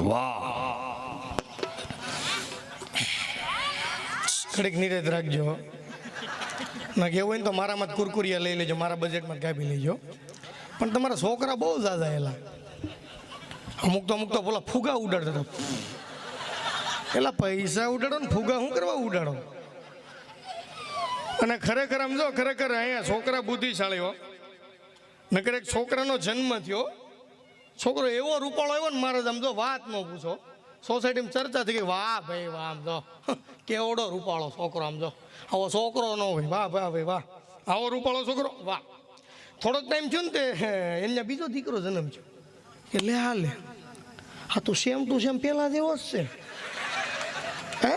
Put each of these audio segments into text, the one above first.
વાહ. ઘડીક નિરેત રાખજો. ના, કેવું હોય ને તો મારામાં જ કુરકુરિયા લઈ લેજો, મારા બજેટમાં કાપી લેજો. પણ તમારા છોકરા બહુ ઝાઝા એલા. અમુક તો અમુક તો બોલા ફુગા ઉડાડતા એલા પૈસા ઉડાડો ને ફુગા શું કરવા ઉડાડો? અને ખરેખર આમ જો, ખરેખર અહીંયા છોકરા બુદ્ધિશાળી હો. નકર એક છોકરાનો જન્મ થયો. છોકરો એવો રૂપાળો આવ્યો ને મારે આમ જો વાત ન પૂછો. સોસાયટીમાં ચર્ચા થઈ ગઈ, વાહ ભાઈ, વાહ, આમ જો. કેવડો રૂપાળો છોકરો, આમ જો. આવો છોકરો ન હોય. વાહ વાહ ભાઈ વાહ. આવો રૂપાળો છોકરો, વાહ. થોડોક ટાઈમ થયો ને તે એને બીજો દીકરો જન્મ થયો. એટલે હા લે હા તો સેમ ટુ સેમ પેલા જેવો જ છે. હે?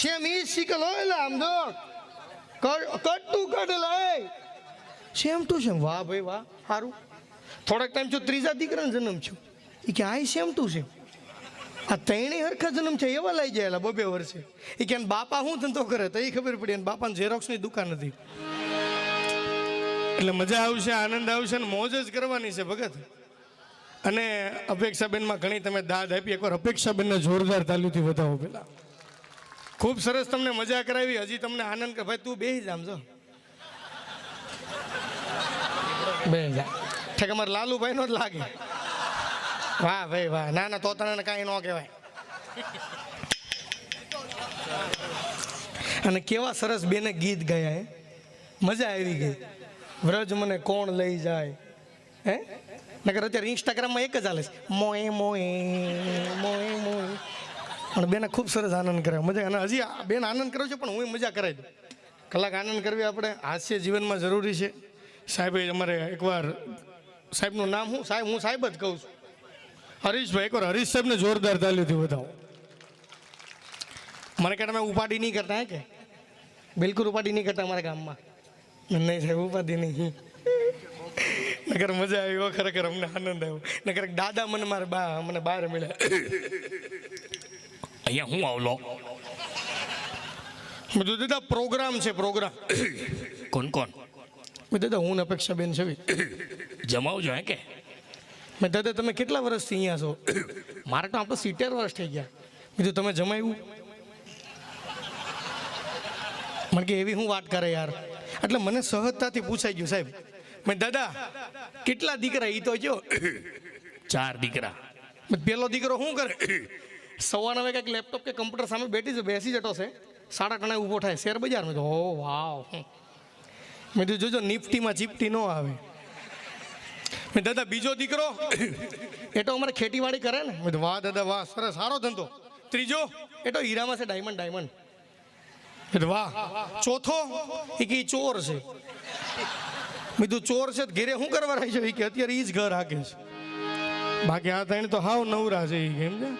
સેમ ઈ સિકલ હોય લે, આમ જો. કટું કટ લે સેમ ટુ સેમ વાહ ભાઈ, વાહ, સારું. થોડાક ટાઈમ છું, ત્રીજા દીકરાનો જન્મ છું એ કે આ સેમ તું છે? આ ત્રણેય હરખા જન્મ છે એવા લઈ જાયેલા બબે વર્ષે. એ કે બાપા શું ધંધો કરે? તો એ ખબર પડી અને બાપાને ઝેરોક્સની દુકાન હતી. એટલે મજા આવશે, આનંદ આવશે ને મોજ જ કરવાની છે ભગત. અને અપેક્ષાબેનમાં ઘણી તમે દાદ આપી. એકવાર અપેક્ષાબેનને જોરદાર તાલીથી વધાવો પેલા. ખૂબ સરસ તમને મજા કરાવી. હજી તમને આનંદ કે ભાઈ, તું બે જ આમ જો બે જા. ઠેક અમારે લાલુભાઈ નો જ લાગે? વાહ ભાઈ વાહ ના ના તો તને કાંઈ ન કહેવાય. અને કેવા સરસ બેને ગીત ગાયા હે. મજા આવી ગઈ. વ્રજ મને કોણ લઈ જાય? હે? નકર અત્યારે ઇન્સ્ટાગ્રામમાં એક જ હાલે છે. મોએ મોએ મોએ મોએ. પણ બેને ખૂબ સરસ આનંદ કરે મજા અને હજી બેન આનંદ કર્યો છે, પણ હું મજા કરાવી દઉં. કલાક આનંદ કરવી આપણે. હાસ્ય જીવનમાં જરૂરી છે. સાહેબે અમારે એકવાર સાહેબનું નામ હું સાહેબ હું સાહેબ જ કહું છું. હરીશભાઈ એકવાર હરીશ સાહેબને જોરદાર તાલીથી બતાવો મને કે તમે ઉપાડી નહીં કરતા હે કે? બિલકુલ ઉપાડી નહીં કરતા અમારા ગામમાં. નહીં સાહેબ ઉપાધિ નહીં. નગર મજા આવી ખરેખર અમને આનંદ આવ્યો. નગર દાદા મને મારે બા મને બહાર મળ્યા. અહીંયા હું આવલો? બધું દાદા પ્રોગ્રામ છે પ્રોગ્રામ. કોણ કોણ? મેં દાદા હું અપેક્ષા બેન છે. જમાવજો હે કે? મેં દાદા તમે કેટલા વર્ષથી અહીંયા છો? મારે તો આપણે સિત્તેર વર્ષ થઈ ગયા. કીધું તમે જમાવ્યું? મને કે એવી હું વાત કરે યાર. એટલે મને સહજતાથી પૂછાઈ ગયું સાહેબ. મેં દાદા કેટલા દીકરા એ તો જો? ચાર દીકરા. પેલો દીકરો શું કરે? સવારના નવે કંઈક લેપટોપ કે કમ્પ્યુટર સામે બેઠી છે બેસી જતો છે. સાડા ટણે ઊભો થાય શેર બજાર મેં તો ઓ વાવ. મેં કીધું જોજો નિફ્ટીમાં ચીપટી ન આવે. દાદા બીજો દીકરો? એ તો અમારે ખેતીવાડી કરે ને. વાહ દાદા વાહ સરસ સારો ધંધો. ત્રીજો? એ તો હીરામાં છે ડાયમંડ ડાયમંડ. વાહ. ચોથો? એ કે ચોર છે. કીધું ચોર છે ઘેરે શું કરવા રહી છે એ કે અત્યારે એ જ ઘર હાકે છે. બાકી આ ત્રણ તો હાવ નવરા છે એ કેમ છે?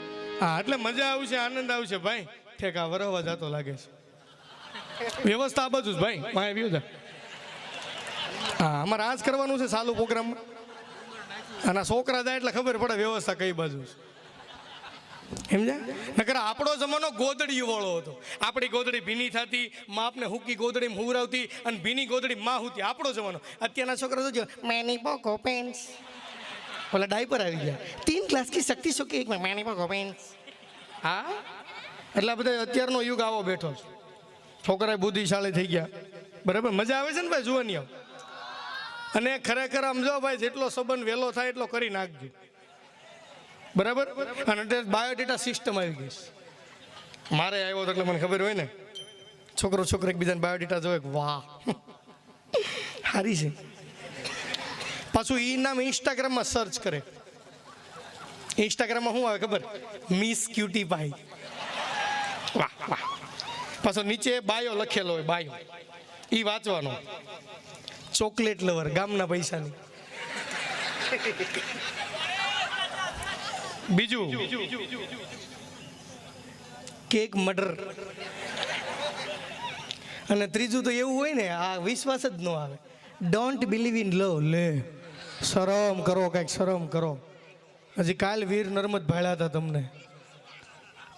હા એટલે મજા આવશે આનંદ આવશે ભાઈ. ઠેકા વરવા જતો લાગે છે. વ્યવસ્થા આ બાજુ જ ભાઈ. માં આવ્યું છે હા અમારે આ જ કરવાનું છે સાલું પ્રોગ્રામમાં અને છોકરા જાય એટલે ખબર પડે વ્યવસ્થા કઈ બાજુ છે. સમજ્યા? નકર આપણો જમાનો ગોદડી વાળો હતો. આપણી ગોદડી ભીની થતી, માપને હુકી ગોદડી હુવરાવતી અને ભીની ગોદડી માં હુતી. આપણો જમાનો. અત્યારના છોકરા જોજો મેની પોકો પેન્સ પેલા ડાયપર આવી ગયા. તીન ક્લાસ કી શક્તિ શોકી એક મેની પોકો પેન્ટ્સ. હા? એટલે બધા અત્યારનો યુગ આવો બેઠો છે. છોકરા બુદ્ધિશાળી થઈ ગયા. બરાબર? મજા આવે છે ને ભાઈ જોવાની આવ અને ખરેખર આમ જો ભાઈ, જેટલો સંબંધ વહેલો થાય એટલો કરી નાખજો. બરાબર? અને બાયોડેટા સિસ્ટમ આવી ગઈ મારે આવ્યો હતો એટલે મને ખબર હોય ને. છોકરો છોકરો એકબીજાને બાયોડેટા જોવે, વાહ. સારી છે. પાછું એ નામ ઇન્સ્ટાગ્રામમાં સર્ચ કરે. ઇન્સ્ટાગ્રામમાં શું આવે ખબર? મિસ ક્યુટી ભાઈ વાહ વાહ. પાછો નીચે બાયો લખેલો હોય બાયો એ વાંચવાનો. ચોકલેટ લવર, ગામના પૈસાની. બીજું. કેક મર્ડર. અને ત્રીજું તો એવું હોય ને, આ વિશ્વાસ જ ન આવે. ડોન્ટ બિલીવ ઇન લવ લે, શરમ કરો, કંઈક શરમ કરો. હજી કાલ વીર નર્મદ ભાળ્યા હતા તમને.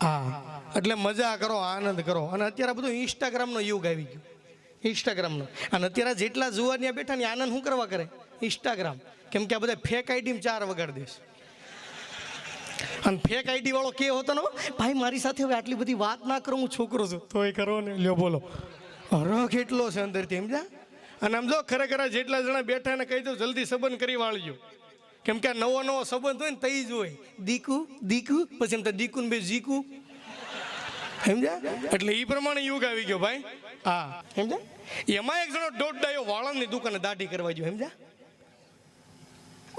હા, એટલે મજા કરો, આનંદ કરો. અને અત્યારે બધું ઇન્સ્ટાગ્રામનો યુગ આવી ગયો. ઇન્સ્ટાગ્રામનો અને અત્યારે જેટલા જુવાનિયા બેઠા ને આનંદ શું કરવા કરે? ઇન્સ્ટાગ્રામ કેમ કે આ બધા ફેક આઈડીમાં ચાર વગાડ દેશ અને ફેક આઈડી વાળો કે હોતો ને ભાઈ, મારી સાથે હવે આટલી બધી વાત ના કરું, હું છોકરો છું. તો એ કરો ને, લ્યો બોલો. રખ એટલો છે અંદરથી સમજા અને આમ જો ખરેખર જેટલા જણા બેઠા ને કહી દઉં જલ્દી સંબંધ કરી વાળજો. કેમ કે આ નવો નવો સંબંધ હોય ને તઈ જ હોય. દીકુ દીકુ, પછી એમ તો દીકુ ને બે જીકુ. સમજ્યા એટલે એ પ્રમાણે યુગ આવી ગયો, ભાઈ. હા. સમજા એમાં એક જણો દોઢ ડાયો વાળંદની દુકાને દાઢી કરવા ગયો સમજા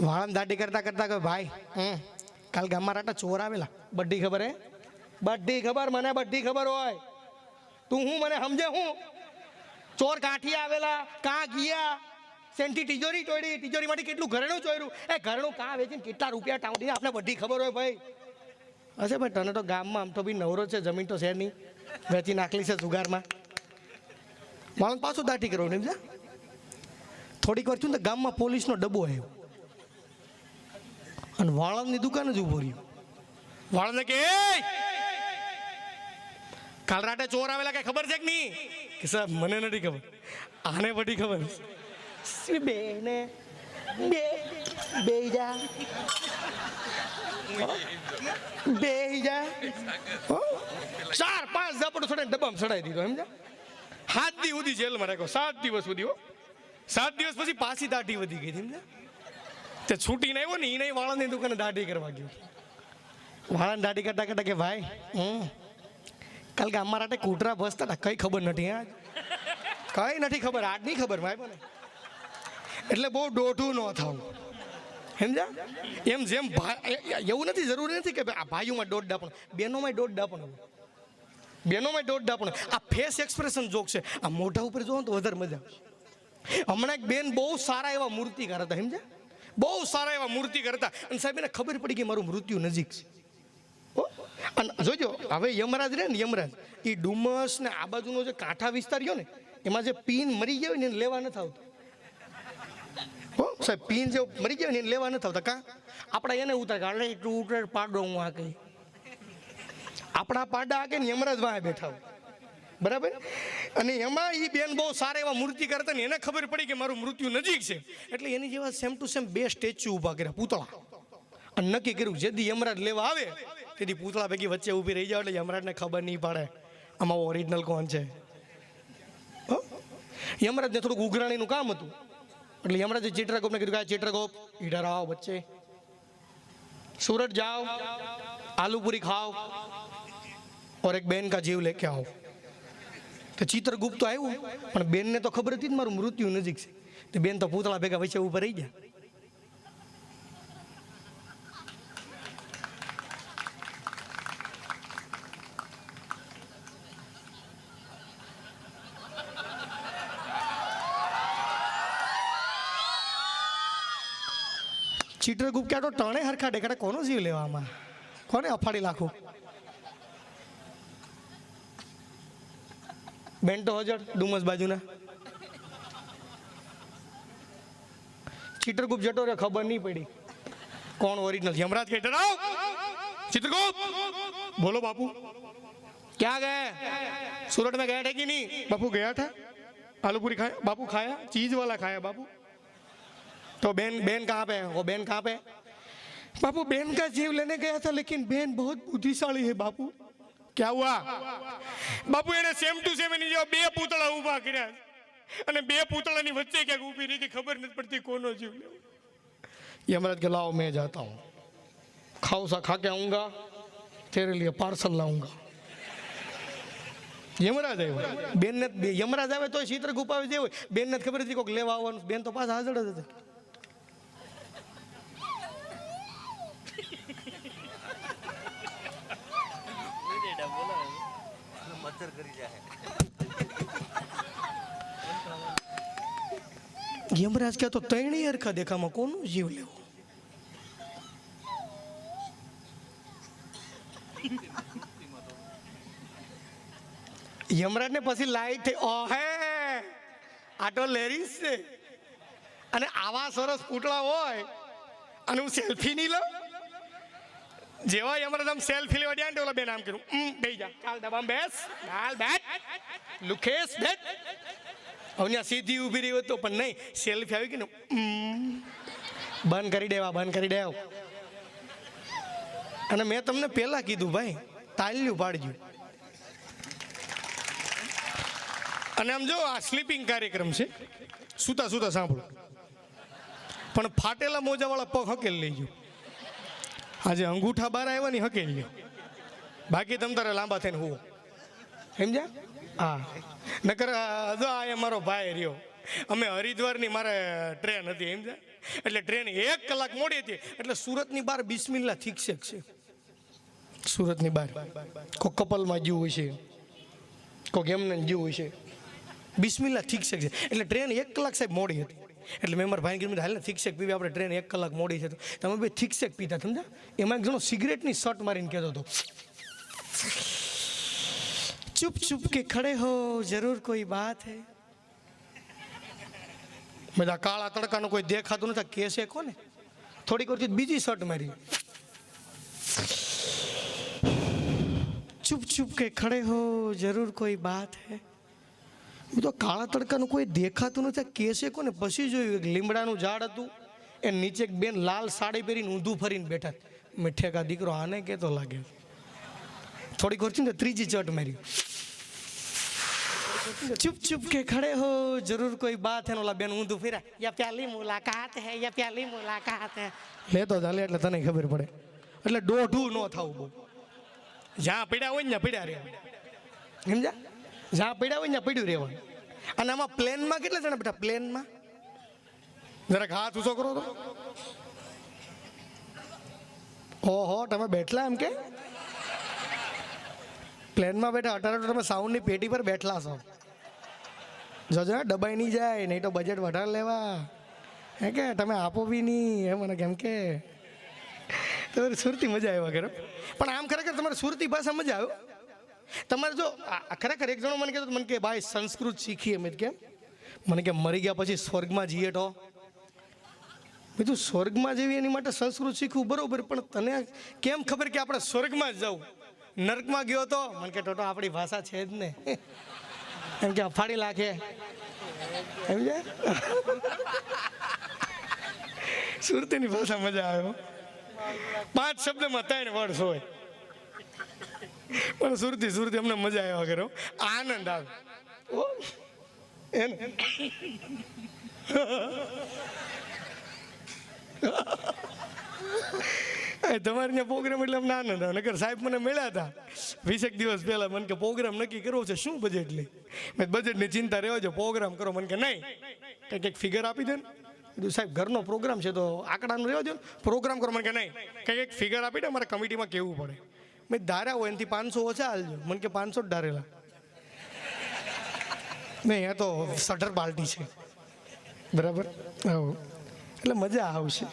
વાળંદ દાઢી કરતા કરતા કે ભાઈ હમ કાલ ગામમાં રાટા ચોર આવેલા. બધી ખબર હે? બધી ખબર મને બધી ખબર હોય. તું હું મને સમજે હું? ચોર કાઠી આવેલા કાં ગયા? સેન્ટી તિજોરી તોડી તિજોરીમાંથી કેટલું ઘરેણું ચોર્યું? એ ઘરેણું કાં વેચીને કેટલા રૂપિયા ટાઉડી આપણે બધી ખબર હોય ભાઈ. હશે ભાઈ તને તો ગામમાં આમ તો બી નવરો છે જમીન તો છે નહીં. વેચી નાખલી છે જુગારમાં. માણસ પાછો દાટી કરવું એમ સમજ્યા? થોડીક વાર થયું ને ગામમાં પોલીસનો ડબ્બો આવ્યો. અને વાળંદની દુકાન જ ઊભો રહ્યો. વાળંદને કે "એય! કાલ રાતે ચોર આવેલા કઈ ખબર છે કે નહીં? કે સાહેબ મને નથી ખબર. આને બધી ખબર છે. બે ને બે બે જા. બે જા. ચાર પાંચ ઝાપડો છોડે ડબ્બામાં ચડાવી દીધો એમ સાત દિવસ સુધી જેલમાં રાખ્યો. સાત દિવસ સુધી સાત દિવસ પછી પાછી દાઢી વધી ગઈ, સમજ્યા? તે છૂટીને આવ્યો ને એને વાળાની દુકાને દાઢી કરવા ગયો. વાળાને દાઢી કરતા કરતા કે, ભાઈ, હમ, કાલ કે અમારા માટે કૂટરા ભસતા હતા, કઈ ખબર નથી આજ કઈ નથી ખબર આજ નહીં ખબર ભાઈ મને. એટલે બહુ દોઢું ન થવું. સમજ્યા? એમ જેમ ભાઈ એવું નથી, જરૂરી નથી કે, ભાઈ ભાઈઓમાં દોઢ ડાપણ બહેનોમાં દોઢ ડાપણ હોય. બહેનોમાં દોઢ પણ. આ ફેસ એક્સપ્રેશન જોક છે. આ મોઢા ઉપર જોવો તો વધારે મજા હમણાં એક બેન બહુ સારા એવા મૂર્તિકાર હતા સમજ્યા? બહુ સારા એવા મૂર્તિકાર હતા અને સાહેબ, એને ખબર પડી કે મારું મૃત્યુ નજીક છે? અને જોજો, હવે યમરાજ રહે ને યમરાજ. એ ડુમસ ને આ બાજુનો જે કાંઠા વિસ્તાર રહ્યો ને, એમાં જે પીન મરી ગયો ને એને લેવા નથી આવતું. હો? સાહેબ, પીન જે મરી ગયા ને એને લેવા નથી આવતા. કાં? આપણે એને ઉતાર કાઢે એટલું ઉતર, પાડો, હું આ કઈ આપણા પાડા કે ને યમરાજ વાહે બેઠા બરાબર? અને એમાં એ બેન બહુ સારા એવા મૂર્તિ કરતા ને એને ખબર પડી કે મારું મૃત્યુ નજીક છે. એટલે એની જેવા સેમ ટુ સેમ બે સ્ટેચ્યુ ઊભા કર્યા, પૂતળા. અને નક્કી કર્યું જેથી યમરાજ લેવા આવે, તેથી પૂતળા ભેગી વચ્ચે ઊભી રહી જાવ એટલે યમરાજને ખબર નહીં પડે આમાં ઓરિજિનલ કોણ છે. યમરાજને થોડુંક ઉઘરાણીનું કામ હતું. એટલે યમરાજે ચિત્રગોપને કીધું કે આ ચિત્રગોપ ઈડર આવો વચ્ચે. સુરત જાઓ, આલુપુરી ખાઓ. और एक बहन का जीव लेके आओ તો ચિત્રગુપ્ત તો આવ્યું પણ બેનને તો ખબર હતી જ મારું મૃત્યુ નજીક છે તો બેન તો પૂતળા ભેગા વચ્ચે ઉપર રહી ગયા ચિત્રગુપ્ત ક્યાં તો ટણે હરખા દેખાડે કોનો જીવ લેવામાં કોને અફાડી લાખું बेन तो હજળ डुमस बाजू ચિત્રગુપ્ત જટો રે खबर नहीं पड़ी कौन ओरिजिनल यमराज કે ડરાવ ચિત્રગુપ્ત! बोलो बापू क्या गए सूरत में गए थे कि नहीं बापू गया था आलू पूरी खाया बापू खाया चीज़ वाला खाया बापू तो बेन बेन कहाँ पे है वो बेन कहाँ पे बापू बेन का जीव लेने गया था लेकिन बेन बहुत बुद्धिशाली है बापू क्या हुआ બાપુ એને સેમ ટુ સેમ એની જેવા બે પૂતળા ઊભા કર્યા છે. અને બે પૂતળાની વચ્ચે ક્યાંક ઊભી રહી કે ખબર નથી પડતી કોનો જીવ લેવો यमराज के लाओ मैं जाता हूँ खाओ सा खा के आऊंगा तेरे लिए पार्सल लाऊंगा યમરાજ આવ્યો બેન ને યમરાજ આવે તો ચિત્ર ગુપાવી જેવું બેન ને ખબર હતી કોઈક લેવા આવવાનું બેન તો પાછા હાજર જ હતા યમરાજ કે તો તૈણી હરખા દેખામાં કોનું જીવ લેવો? યમરાજ ને પછી લાઈટ થઈ ઓહે! આટો લેરીસ છે. અને આવા સરસ પૂતળા હોય, અને હું સેલ્ફી નહીં લઉં? જેવા અમારે આમ સેલ્ફી લેવા ગયા ને ઓલા બેન આમ કર્યું હમ બેહી જા. કાલ દબામ બેસ. કાલ બેટ લુખેશ બેટ હવે સીધી ઊભી રહી તો પણ નહીં. સેલ્ફી આવી ગઈ ને. બંધ કરી દેવા, બંધ કરી દેવ. અને મેં તમને પહેલા કીધું, ભાઈ, તાલ્યું પાડજો. અને આમ જો, આ સ્લીપિંગ કાર્યક્રમ છે. સૂતા સૂતા સાંભળો. પણ ફાટેલા મોજાવાળા પગ હકેલ લઈ લેજો. આજે અંગૂઠા બાર આવ્યા ની હકેલ બાકી તમ તારે લાંબા થઈને હું સમજ્યા? હા. નકર હજો આ મારો ભાઈ રહ્યો. અમે હરિદ્વારની મારે ટ્રેન હતી, સમજ્યા? એટલે ટ્રેન એક કલાક મોડી હતી. એટલે સુરતની બહાર બિસ્મિલ્લા ઠીક છે છે? સુરતની બહાર. કોઈ કપલમાં જ્યું હોય છે. કોઈ એમને જીવ હોય છે. બિસ્મિલ્લા ઠીક છે? એટલે ટ્રેન એક કલાક સાહેબ મોડી હતી. એટલે મેં મારા ભાઈને કીધું, હાલ ને થિકશેક પીવી આપણે ટ્રેન એક કલાક મોડી છે. તો તમે બે થિકશેક પીતા સમજા એમાં એક જણો સિગરેટની શર્ટ મારીને કહેતો હતો. चुप चुप के खड़े हो जरूर कोई बात है બધા કાળા તડકાનો કોઈ દેખાતું નથી કેસે કોને? થોડીક વારથી બીજી શર્ટ મારી. ચુપ, ચૂપ કે ખડે હો, જરૂર કોઈ બાત હે. હું તો કાળા તડકાનું કોઈ દેખાતું નથી. કેસે કોને? પછી જોયું એક લીમડાનું ઝાડ હતું. એ નીચે એક બેન લાલ સાડી પહેરીને ઊંધું ફરીને બેઠા. મીઠેકા દીકરો, આને કેતો લાગે? થોડીક વાર ને ત્રીજી ચટ મારી ચુપ ચુપ કે ખડે હો, જરૂર કોઈ બાત હે? ઓલા બેન ઊંધું ફેરા યા પ્યાલી મુલાકાત હે, યા પ્યાલી મુલાકાત હે. લે તો ચાલે, એટલે તને ખબર પડે. એટલે ડોઢું ન થવું બહુ. જ્યાં પીડ્યા હોય ને પીડા રહ્યા. સમજ્યા? જ્યાં પડ્યા હોય ને ત્યાં પડ્યું રહેવાનું. અને આમાં પ્લેનમાં કેટલા જણા બેટા પ્લેનમાં? જરાક હાથ ઊંચો કરો તો. ઓહો તમે બેઠલા એમ કે? પ્લેનમાં બેઠા અઢાર તમે સાઉન્ડની પેટી પર બેઠલા છો. જોજો ને દબાઈ નહીં જાય નહીં તો બજેટ વધારે લેવા. હે કે તમે આપો બી નહીં એ મને કેમ કે? તમારી સુરતી મજા આવ્યા કરો પણ આમ ખરેખર તમારે સુરતી ભાષા મજા આવ્યો તમારે જો ખરેખર એક જણો મને કહેતો, મને કે ભાઈ સંસ્કૃત શીખીએ મેં કેમ? મને કે મરી ગયા પછી સ્વર્ગમાં જઈએ તો? બીજું સ્વર્ગમાં જઈએ એની માટે સંસ્કૃત શીખવું બરાબર, પણ તને કેમ ખબર કે આપણે સ્વર્ગમાં જ જવું? નર્કમાં ગયો તો? મને કે, ટોટો, આપણી ભાષા છે જ ને. એમ કે અફાડી લાખે એમ છે સુરતીની ભાષા મજા આવ્યો પાંચ શબ્દમાં ત્રણ વર્ષ હોય. પણ સુરતી સુરતી અમને મજા આવ્યા કરો આનંદ આવે. એને તમારી પ્રોગ્રામ એટલે અમને આનંદ આવે. નકર સાહેબ મને મળ્યા હતા. વીસેક દિવસ પહેલા મને કે પ્રોગ્રામ નક્કી કરવો છે શું બજેટ લે? મેં બજેટની ચિંતા રહેવા જો પ્રોગ્રામ કરો. મને કે નહીં. કંઈક એક ફિગર આપી દે ને. કીધું સાહેબ ઘરનો પ્રોગ્રામ છે તો આંકડાનું રહેવા દો પ્રોગ્રામ કરો. મને કે નહીં. કંઈક એક ફિગર આપી દે મારે કમિટીમાં કહેવું પડે. મેં ધાર્યા હોય એનાથી પાંચસો ઓછા હાલજો મને કે પાંચસો જ ધારેલા. નહીં અહીંયા તો સટર પાર્ટી છે. બરાબર? આવું. એટલે મજા આવશે.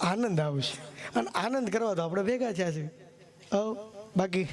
આનંદ આવશે. અને આનંદ કરવા તો આપણે ભેગા થયા છે. આવ, બાકી.